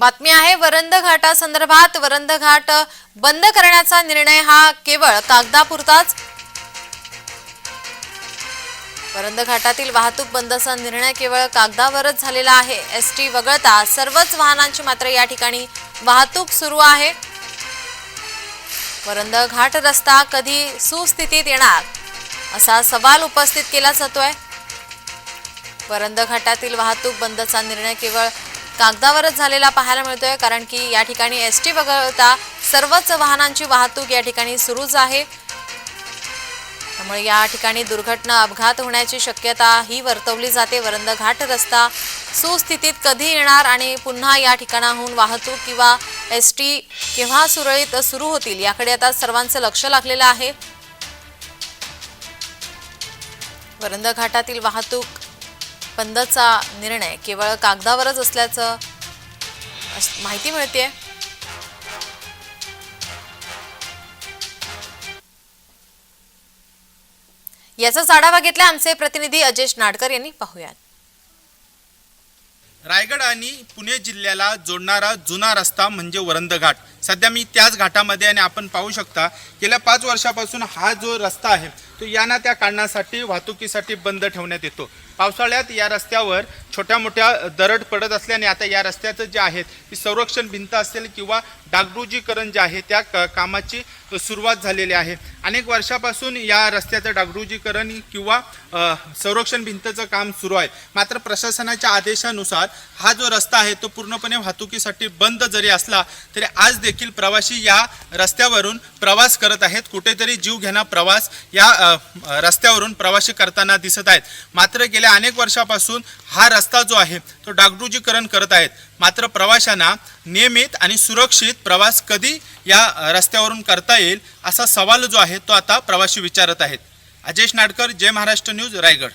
बातमी आहे वरंद घाटासंदर्भात वरंद घाट बंद करण्याचा निर्णय हा केवळ कागदापुरताच. वरंद घाटातील वाहतूक बंदचा निर्णय केवळ कागदावरच झालेला आहे. एस टी वगळता सर्वच वाहनांची मात्र या ठिकाणी वाहतूक सुरू आहे. वरंद घाट रस्ता कधी सुस्थितीत येणार असा सवाल उपस्थित केला जातोय. वरंद घाटातील वाहतूक बंदचा निर्णय केवळ कागदावरच झालेला पाहायला मिळतोय कारण की या ठिकाणी एस टी वगळता सर्वच वाहनांची वाहतूक या ठिकाणी सुरूच आहे. त्यामुळे या ठिकाणी दुर्घटना अपघात होण्याची शक्यता ही वर्तवली जाते. वरंद घाट रस्ता सुस्थितीत कधी येणार आणि पुन्हा या ठिकाणाहून वाहतूक किंवा एस टी केव्हा सुरळीत सुरू होतील याकडे आता सर्वांचं लक्ष लागलेलं आहे. वरंद घाटातील वाहतूक बंदचा निर्णय केवळ कागदावरच असल्याचं माहिती मिळते याचाच आढावा घेतला आमचे प्रतिनिधी अजेश नाडकर यांनी. पाहूयात. रायगड आणि पुणे जिल्ह्याला जोडणारा जुना रस्ता म्हणजे वरंद घाट. सध्या मी त्याच घाटामध्ये आणि आपण पाहू शकता गेल्या पाच वर्षापासून हा जो रस्ता आहे तो यांना त्या कारणासाठी वाहतुकीसाठी बंद ठेवण्यात येतो. पावसाळ्यात या रस्त्यावर छोट्या मोठ्या दरड पडत असल्याने आता या रस्त्याचं जे आहे ती संरक्षण भिंत असेल किंवा डागडुजीकरण जे आहे त्या क- कामाची सुरुवात झालेली आहे. अनेक वर्षापासून या रस्त्याचं डागडुजीकरण किंवा संरक्षण भिंतचं काम सुरू आहे. मात्र प्रशासनाच्या आदेशानुसार हा जो रस्ता आहे तो पूर्णपणे वाहतुकीसाठी बंद जरी असला तरी आज देखील प्रवासी या रस्त्यावरून प्रवास करत आहेत. कुठेतरी जीव घेणा प्रवास या रस्त्यावरून प्रवासी करताना दिसत आहेत. मात्र गेल्या अनेक वर्षापासून हा रस्ता रस्ता जो आहे तो डागडुजीकरण करत आहेत. मात्र प्रवाशांना नियमित आणि सुरक्षित प्रवास कधी या रस्त्यावरून करता येईल असा सवाल जो आहे तो आता प्रवासी विचारत आहेत. अजेश नाडकर जय महाराष्ट्र न्यूज रायगड.